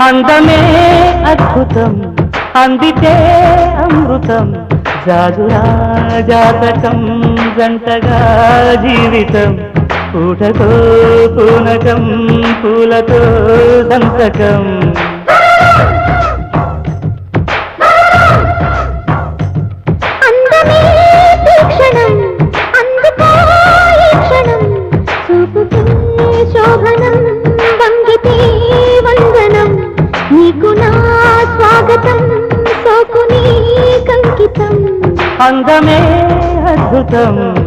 అందమే అద్భుతం అందితే అమృతం. జాజురా జాతకం జంటగా జీవితం. పూటతో పూనకం పూలతో సంతకం స్వాగతం సోకు కంకితం. అందమే అద్భుతం.